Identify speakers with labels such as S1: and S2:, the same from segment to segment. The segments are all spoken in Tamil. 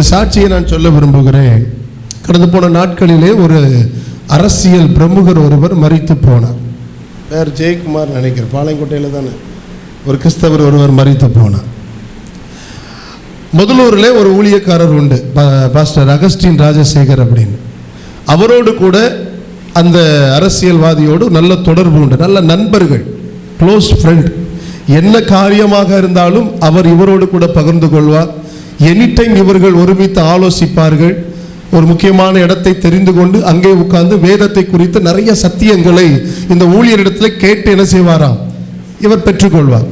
S1: ஒரு சாட்சியை நான் சொல்ல விரும்புகிறேன். கடந்து போன நாட்களிலே ஒரு அரசியல் பிரமுகர் ஒருவர் மறித்து போனார். பேர் ஜெயக்குமார் நினைக்கிறேன். பாளையங்கோட்டையில் தானே. ஒரு கிறிஸ்தவர் ஒருவர் மறித்து போனார். முதலூரில் ஒரு ஊழியக்காரர் உண்டு. பா- பாஸ்டர் அகஸ்டின் ராஜசேகர் அப்படின்னு. அவரோடு கூட அந்த அரசியல்வாதியோடு நல்ல தொடர்பு உண்டு. நல்ல நண்பர்கள் க்ளோஸ் ஃப்ரெண்ட் என்ன காரியமாக இருந்தாலும் அவர் இவரோடு கூட பகிர்ந்து கொள்வார். எனி டைம் இவர்கள் ஒருமித்து ஆலோசிப்பார்கள் ஒரு முக்கியமான இடத்தை தெரிந்து கொண்டு அங்கே உட்கார்ந்து வேதத்தை குறித்து நிறைய சத்தியங்களை இந்த ஊழியரிடத்தில் கேட்டு என்ன செய்வாராம்? இவர் பெற்றுக்கொள்வார்.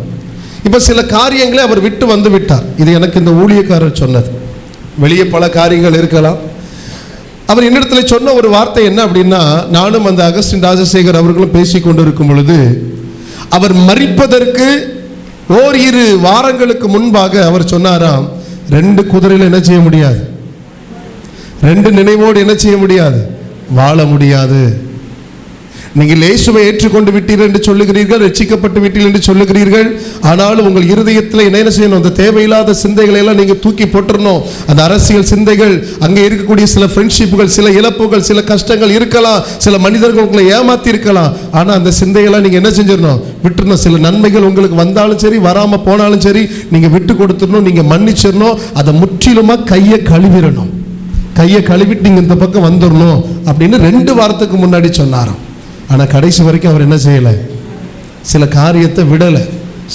S1: இப்போ சில காரியங்களை அவர் விட்டு வந்து விட்டார். இது எனக்கு இந்த ஊழியக்காரர் சொன்னது. வெளியே பல காரியங்கள் இருக்கலாம். அவர் என்னிடத்துல சொன்ன ஒரு வார்த்தை என்ன அப்படின்னா நானும் அந்த அகஸ்டின் ராஜசேகர் அவர்களும் பேசி கொண்டிருக்கும் பொழுது அவர் மறிப்பதற்கு ஓரிரு வாரங்களுக்கு முன்பாக அவர் சொன்னாராம் ரெண்டு குதிரையில் என்ன செய்ய முடியாது? ரெண்டு நினைவோடு என்ன செய்ய முடியாது? வாழ முடியாது. நீங்கள் இயேசுவை ஏற்றுக்கொண்டு விட்டீர்கள் என்று சொல்லுகிறீர்கள் ரட்சிக்கப்பட்டு விட்டீர்கள் என்று சொல்லுகிறீர்கள். ஆனாலும் உங்கள் இருதயத்தில் என்ன செய்யணும்? அந்த தேவையில்லாத சிந்தைகளை எல்லாம் நீங்கள் தூக்கி போட்டுறணும். அந்த அரசியல் சிந்தைகள் அங்கே இருக்கக்கூடிய சில ஃப்ரெண்ட்ஷிப்புகள் சில இழப்புகள் சில கஷ்டங்கள் இருக்கலாம். சில மனிதர்கள் உங்களை ஏமாத்தி இருக்கலாம் ஆனால் அந்த சிந்தையெல்லாம் நீங்கள் என்ன செஞ்சிடணும்? விட்டுறணும். சில நன்மைகள் உங்களுக்கு வந்தாலும் சரி வராமல் போனாலும் சரி நீங்கள் விட்டு கொடுத்துடணும் நீங்கள் மன்னிச்சிடணும். அதை முற்றிலுமாக கையை கழுவிடணும். கையை கழுவிட்டு நீங்கள் இந்த பக்கம் வந்துடணும் அப்படின்னு ரெண்டு வாரத்துக்கு முன்னாடி சொன்னாராம். ஆனால் கடைசி வரைக்கும் அவர் என்ன செய்யலை? சில காரியத்தை விடலை.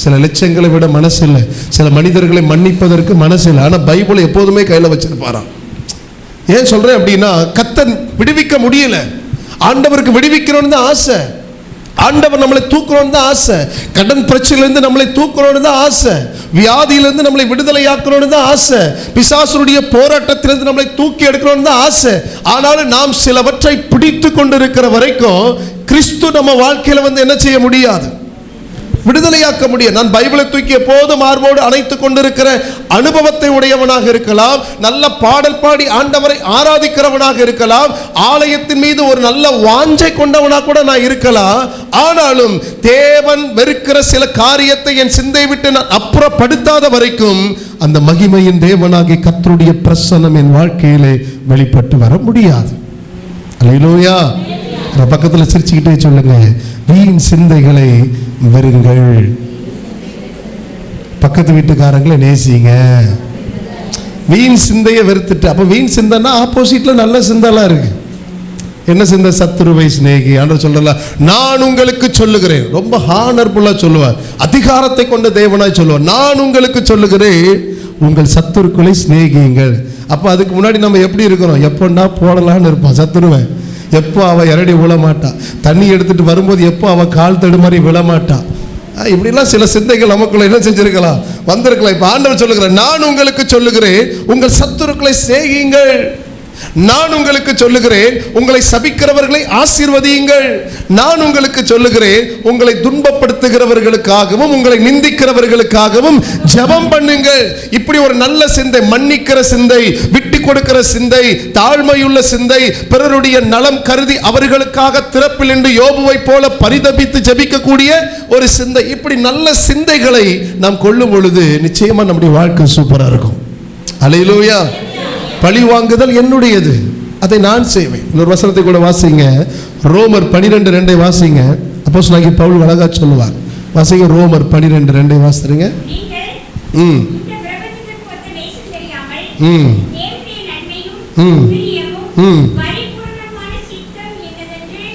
S1: சில லட்சங்களை விட மனசு இல்லை சில மனிதர்களை மன்னிப்பதற்கு மனசு இல்லை ஆனால் பைபிளை எப்போதுமே கையில் வச்சிருப்பாராம். ஏன் சொல்கிறேன் அப்படின்னா கத்தன் விடுவிக்க முடியல. ஆண்டவருக்கு விடுவிக்கணும்னு தான் ஆசை. ஆண்டவர் நம்மளை தூக்கணும்னு தான் ஆசை. கடன் பிரச்சனையிலேருந்து நம்மளை தூக்கணும்னு தான் ஆசை. வியாதியிலேருந்து நம்மளை விடுதலையாக்கணும்னு தான் ஆசை. பிசாசனுடைய போராட்டத்திலிருந்து நம்மளை தூக்கி எடுக்கணும்னு தான் ஆசை. ஆனாலும் நாம் சிலவற்றை பிடித்து கொண்டு இருக்கிற வரைக்கும் கிறிஸ்து நம்ம வாழ்க்கையில் வந்து என்ன செய்ய முடியாது? விடுதலையாக்க முடியும் நான் பைபிளை தூக்கி எப்போதும் மார்போடு அணைத்துக் கொண்டிருக்கிற அனுபவத்தை உடையவனாக இருக்கலாம். நல்ல பாடல் பாடி ஆண்டவரை ஆராதிக்கிறவனாக இருக்கலாம். ஆலயத்தின் மீது ஒரு நல்ல வாஞ்சை கொண்டவனாக கூட நான் இருக்கலாம். ஆனாலும் தேவன் வெறுக்கிற சில காரியத்தை என் சிந்தை விட்டு நான் அப்புறப்படுத்தாத வரைக்கும் அந்த மகிமையின் தேவனாகி கத்தருடைய பிரசன்னம் என் வாழ்க்கையிலே வெளிப்பட்டு வர முடியாது. அல்லேலூயா பக்கத்தில் சிரிச்சுக்கிட்டே சொல்லுங்க. வீண் சிந்தைகளை வருங்கள். பக்கத்து வீட்டுக்காரங்களை நேசிங்க. வீண் சிந்தையை வெறுத்துட்டு அப்போ வீண் சிந்தைன்னா ஆப்போசிட்ல நல்ல சிந்தெல்லாம் இருக்கு. என்ன சிந்தை? சத்துருவை சிநேகி. ஆண்டு சொல்லலாம் நான் உங்களுக்கு சொல்லுகிறேன். ரொம்ப ஹானர்ஃபுல்லாக சொல்லுவார். அதிகாரத்தை கொண்ட தேவனாய் சொல்லுவார். நான் உங்களுக்கு சொல்லுகிறேன் உங்கள் சத்துருக்களை சிநேகியுங்கள். அப்போ அதுக்கு முன்னாடி நம்ம எப்படி இருக்கிறோம்? எப்போன்னா போடலான்னு இருப்போம். சத்துருவன் எப்போ அவள் இரடி விழமாட்டா? தண்ணி எடுத்துட்டு வரும்போது எப்போ அவள் கால் தடுமாறி விழமாட்டாள் இப்படிலாம் சில சிந்தைகள் நமக்குள்ள என்ன செஞ்சிருக்கலாம்? வந்திருக்கலாம். இப்போ ஆண்டவர் சொல்லுகிறேன் நான் உங்களுக்கு சொல்லுகிறேன் உங்கள் சத்துருக்களை சேகியுங்கள். நான் உங்களுக்கு சொல்லுகிறேன் உங்களை சபிக்கிறவர்களை ஆசீர்வதியுங்கள். நான் உங்களுக்கு சொல்லுகிறேன் உங்களை துன்பப்படுத்துகிறவர்களுக்காகவும் உங்களை நிந்திக்கிறவர்களுக்காகவும் ஜெபம் பண்ணுங்கள். இப்படி ஒரு நல்ல சிந்தை மன்னிக்கிற சிந்தை விட்டு கொடுக்கிற சிந்தை தாழ்மையுள்ள சிந்தை பிறருடைய நலம் கருதி அவர்களுக்காக திறப்பில் என்று யோபுவை போல பரிதபித்து ஜபிக்கக்கூடிய ஒரு சிந்தை. இப்படி நல்ல சிந்தைகளை நாம் கொள்ளும் பொழுது நிச்சயமா நம்முடைய வாழ்க்கை சூப்பரா இருக்கும். அலையிலோயா பழி வாங்குதல் என்னுடையது அதை நான் செய்வேன் இன்னொரு வசனத்தை கூட வாசிங்க ரோமர் பனிரெண்டு ரெண்டை வாசிங்க அப்போஸ் நாகி பவுல் அழகா சொல்லுவார் வாசிங்க ரோமர் பனிரெண்டு ரெண்டை
S2: நீங்கள்
S1: ம் ம் ம். ம்.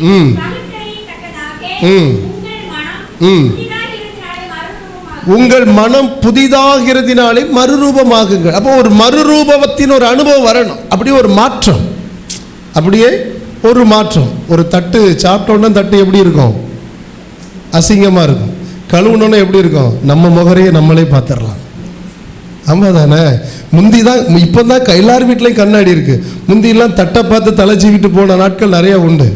S1: ம். ம். ம். உங்கள் மனம் புதிதாகிறதுனாலே மறுரூபமாகுங்கள். அப்போ ஒரு மறுரூபத்தின் ஒரு அனுபவம் வரணும். அப்படி ஒரு மாற்றம். அப்படியே ஒரு மாற்றம். ஒரு தட்டு சாப்பிட்டோன்னா தட்டு எப்படி இருக்கும்? அசிங்கமாக இருக்கும். கழுவுனோன்னே எப்படி இருக்கும்? நம்ம முகரையை நம்மளே பார்த்துடலாம். ஆமாம் தானே முந்தி தான் இப்போ தான் எல்லார் வீட்லேயும் கண்ணாடி இருக்குது முந்தியெல்லாம் தட்டை பார்த்து தலை சீவிட்டு போன நாட்கள் நிறைய உண்டு.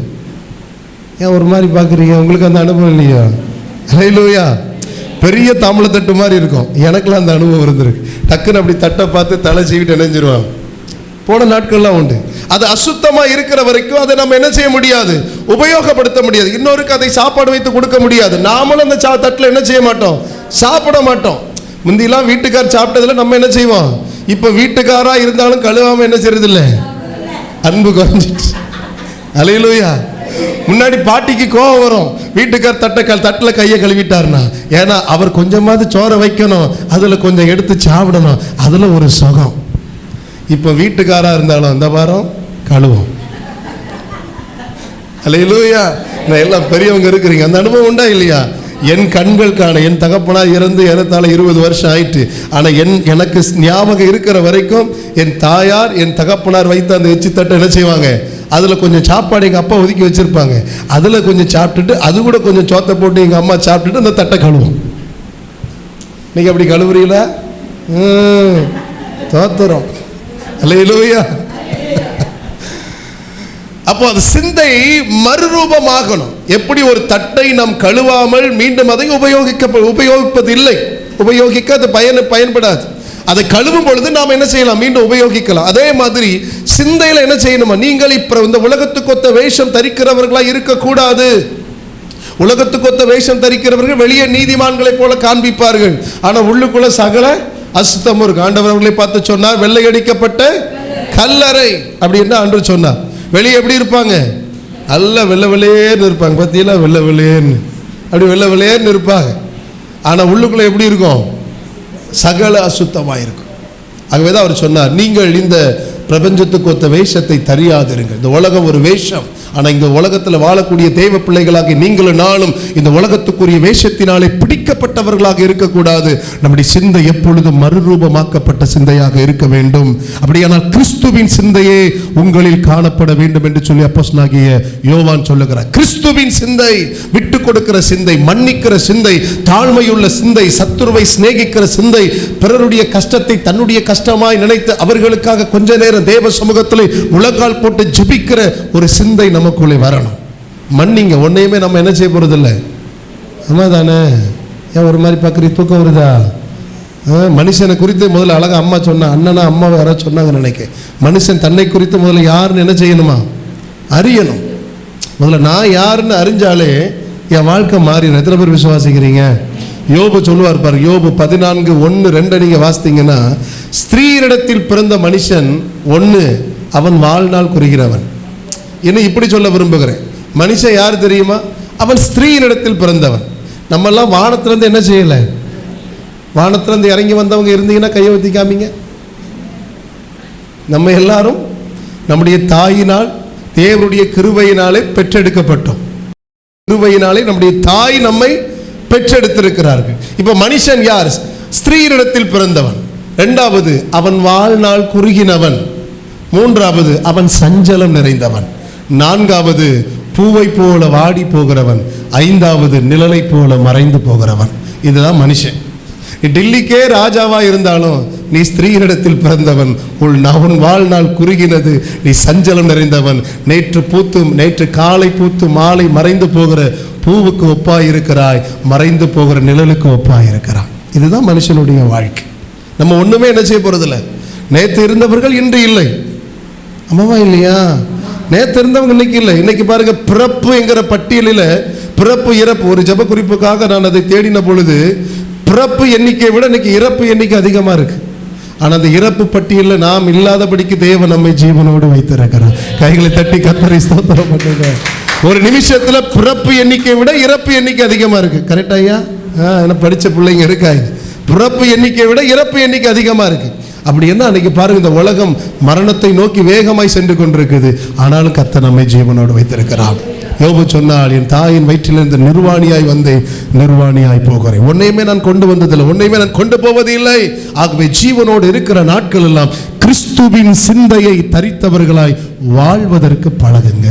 S1: ஏன் ஒரு மாதிரி பார்க்குறீங்க? உங்களுக்கு அந்த அனுபவம் இல்லையா? ஹலோயா பெரிய தாம்பளத்தட்டு மாதிரி இருக்கும். எனக்கெல்லாம் அந்த அனுபவம் இருந்திருக்கு. டக்குன்னு அப்படி தட்டை பார்த்து தலை சீவிட்டு இணைஞ்சிருவான் போன நாட்கள்லாம் உண்டு. அது அசுத்தமாக இருக்கிற வரைக்கும் அதை நம்ம என்ன செய்ய முடியாது? உபயோகப்படுத்த முடியாது. இன்னொருக்கு அதை சாப்பாடு வைத்து கொடுக்க முடியாது. நாமளும் அந்த சா தட்டில் என்ன செய்ய மாட்டோம்? சாப்பிட மாட்டோம். முந்திலாம் வீட்டுக்கார் சாப்பிட்டதில் நம்ம என்ன செய்வோம்? இப்போ வீட்டுக்காராக இருந்தாலும் கழுவாமல் என்ன செய்யறதில்லை அன்பு குறைஞ்சிட்டு. அலையிலூயா. முன்னாடி பாட்டிக்கு கோவம் வரும். வீட்டுக்கார் தட்டை தட்டில் கையை கழுவிட்டாருனா ஏன்னா அவர் கொஞ்சமாவது சோற வைக்கணும். அதில் கொஞ்சம் எடுத்து சாப்பிடணும். அதில் ஒரு சுகம். இப்போ வீட்டுக்காராக இருந்தாலும் அந்த வாரம் கழுவும். அலையிலூயா நான் எல்லாம் பெரியவங்க இருக்கிறீங்க. அந்த அனுபவம் உண்டா இல்லையா? என் கண்கள் காண என் தகப்பனா இறந்து ஏறத்தாழ இருபது வருஷம் ஆயிட்டு ஆனால் என் எனக்கு ஞாபகம் இருக்கிற வரைக்கும் என் தாயார் என் தகப்பனார் வைத்து அந்த எச்சி தட்டை என்ன செய்வாங்க? அதில் கொஞ்சம் சாப்பாடு எங்கள் அப்பா ஒதுக்கி வச்சுருப்பாங்க. அதில் கொஞ்சம் சாப்பிட்டுட்டு அது கூட கொஞ்சம் சோத்தை போட்டு எங்கள் அம்மா சாப்பிட்டுட்டு அந்த தட்டை கழுவும். நீங்கள் அப்படி கழுவுறீங்களா? தோத்துறோம். அல்ல இலுவையா அப்போ அது சிந்தை மறுரூபமாகணும். எப்படி ஒரு தட்டை நாம் கழுவாமல் மீண்டும் அதை உபயோகிக்க உபயோகிப்பது இல்லை. உபயோகிக்க அது பயன் பயன்படாது. அதை கழுவும் பொழுது நாம் என்ன செய்யலாம்? மீண்டும் உபயோகிக்கலாம். அதே மாதிரி சிந்தையில என்ன செய்யணுமா? நீங்கள் இப்ப இந்த உலகத்துக்கொத்த வேஷம் தரிக்கிறவர்களா இருக்கக்கூடாது. உலகத்துக்கொத்த வேஷம் தரிக்கிறவர்கள் வெளியே நீதிமான்களைப் போல காண்பிப்பார்கள். ஆனா உள்ளுக்குள்ள சகல அசுத்தமும் இருக்கு. ஆண்டவர் அவர்களை பார்த்து சொன்னார் வெள்ளையடிக்கப்பட்ட கல்லறை. அப்படின்னு அன்று சொன்னார். வெளியே எப்படி இருப்பாங்க? நல்ல வெள்ளை வெள்ளையேன்னு இருப்பாங்க. பார்த்தீங்களா வெள்ளை வெள்ளையேன்னு அப்படி வெள்ளை வெள்ளையேன்னு இருப்பாங்க. ஆனால் உள்ளுக்குள்ள எப்படி இருக்கும்? சகல அசுத்தமாக இருக்கும் ஆகவே தான் அவர் சொன்னார் நீங்கள் இந்த பிரபஞ்சத்துக்கு ஒத்த வேஷத்தை தரியாதிருங்கள். இந்த உலகம் ஒரு வேஷம். ஆனால் இந்த உலகத்தில் வாழக்கூடிய தெய்வ பிள்ளைகளாக நீங்களும் நாளும் இந்த உலகத்துக்குரிய வேஷத்தினாலே பிடிக்கப்பட்டவர்களாக இருக்கக்கூடாது. நம்முடைய சிந்தை எப்பொழுதும் மறுரூபமாக்கப்பட்ட சிந்தையாக இருக்க வேண்டும். அப்படியானால் கிறிஸ்துவின் சிந்தையே உங்களில் காணப்பட வேண்டும் என்று சொல்லி அப்போஸ் நாகிய யோவான் சொல்லுகிறார். கிறிஸ்துவின் சிந்தை விட்டு கொடுக்கிற சிந்தை மன்னிக்கிற சிந்தை தாழ்மையுள்ள சிந்தை சத்துருவை சிநேகிக்கிற சிந்தை பிறருடைய கஷ்டத்தை தன்னுடைய கஷ்டமாய் நினைத்து அவர்களுக்காக கொஞ்ச நேரம் தேவ சமூகத்தில் முழங்கால் போட்டு ஜபிக்கிற ஒரு சிந்தை நமக்குள்ளே வரணும். மன்னிங்க ஒன்னையுமே நம்ம என்ன செய்ய போறதில்ல? ஆமா தானே ஏன் ஒரு மாதிரி பார்க்குறீ தூக்கம் வருதா? மனுஷனை குறித்து முதல்ல அழகா அம்மா சொன்னா அண்ணனா அம்மாவை யாராவது சொன்னாங்க நினைக்க மனுஷன் தன்னை குறித்து முதல்ல யாருன்னு என்ன செய்யணுமா? அறியணும். முதல்ல நான் யாருன்னு அறிஞ்சாலே என் வாழ்க்கை மாறிடும். எத்தனை பேர் விசுவாசிக்கிறீங்க? யோபு சொல்லுவார் பாரு யோபு பதினான்கு ஒன்று ரெண்டை நீங்கள் வாசித்தீங்கன்னா ஸ்திரீரிடத்தில் பிறந்த மனுஷன் ஒன்று அவன் வாழ்நாள் குறுகிறவன். என்ன இப்படி சொல்ல விரும்புகிறேன். மனுஷன் யார் தெரியுமா? அவன் ஸ்திரீனிடத்தில் பிறந்தவன். நம்மெல்லாம் வானத்திலேருந்து என்ன செய்யலை? வானத்திலேருந்து இறங்கி வந்தவங்க இருந்தீங்கன்னா கையை ஊத்தி காமிங்க நம்ம எல்லாரும் நம்முடைய தாயினால் தேவனுடைய கிருபையினாலே பெற்றெடுக்கப்பட்டோம். கிருவையினாலே நம்முடைய தாய் நம்மை பெற்றெடுத்திருக்கிறார்கள். இப்ப மனுஷன் யார்? ஸ்திரீரிடத்தில் பிறந்தவன். ரெண்டாவது அவன் வாழ்நாள் குறுகினவன். மூன்றாவது அவன் சஞ்சலம் நிறைந்தவன். நான்காவது பூவை போல வாடி போகிறவன் ஐந்தாவது நிழலை போல மறைந்து போகிறவன். இதுதான் மனுஷன். நீ டெல்லிக்கே ராஜாவா இருந்தாலும் நீ ஸ்திரீனிடத்தில் பிறந்தவன் உள் உன் வாழ்நாள் குறுகினது நீ சஞ்சலம் நிறைந்தவன். நேற்று பூத்தும் நேற்று காலை பூத்து மாலை மறைந்து போகிற பூவுக்கு ஒப்பாயிருக்கிறாய் மறைந்து போகிற நிழலுக்கு ஒப்பாயிருக்கிறாய். இதுதான் மனுஷனுடைய வாழ்க்கை. நம்ம ஒன்றுமே என்ன செய்ய போகிறதில்ல நேற்று இருந்தவர்கள் இன்று இல்லை. ஆமாவா இல்லையா? நேற்று இருந்தவங்க இன்னைக்கு இல்லை. இன்னைக்கு பாருங்க பிறப்பு என்கிற பட்டியலில் பிறப்பு இறப்பு ஒரு ஜெப குறிப்புக்காக நான் அதை தேடின பொழுது பிறப்பு எண்ணிக்கையை விட இன்னைக்கு இறப்பு எண்ணிக்கை அதிகமாக இருக்கு. ஆனால் அந்த இறப்பு பட்டியலில் நாம் இல்லாதபடிக்கு தேவன் நம்மை ஜீவனோடு வைத்திருக்கிறார். கைகளை தட்டி கத்தரை ஸ்தோத்திரம் பண்ணுங்க. ஒரு நிமிஷத்தில் பிறப்பு எண்ணிக்கையை விட இறப்பு எண்ணிக்கை அதிகமாக இருக்கு. கரெக்டாயா ஆ, ஏன்னா படித்த பிள்ளைங்க இருக்காங்க பிறப்பு எண்ணிக்கையை விட இறப்பு எண்ணிக்கை அதிகமாக இருக்குது அப்படி என்ன அன்னைக்கு பாருங்க இந்த உலகம் மரணத்தை நோக்கி வேகமாய் சென்று கொண்டிருக்குது. ஆனாலும் கத்த நம்மை ஜீவனோடு வைத்திருக்கிறார். யோபு சொன்னால் என் தாயின் வயிற்றிலிருந்து நிர்வாணியாய் வந்து நிர்வாணியாய் போகிறேன். உன்னையுமே நான் கொண்டு வந்ததில்லை உன்னையுமே நான் கொண்டு போவது இல்லை ஆகவே ஜீவனோடு இருக்கிற நாட்கள் எல்லாம் கிறிஸ்துவின் சிந்தையை தரித்தவர்களாய் வாழ்வதற்கு பழகுங்க.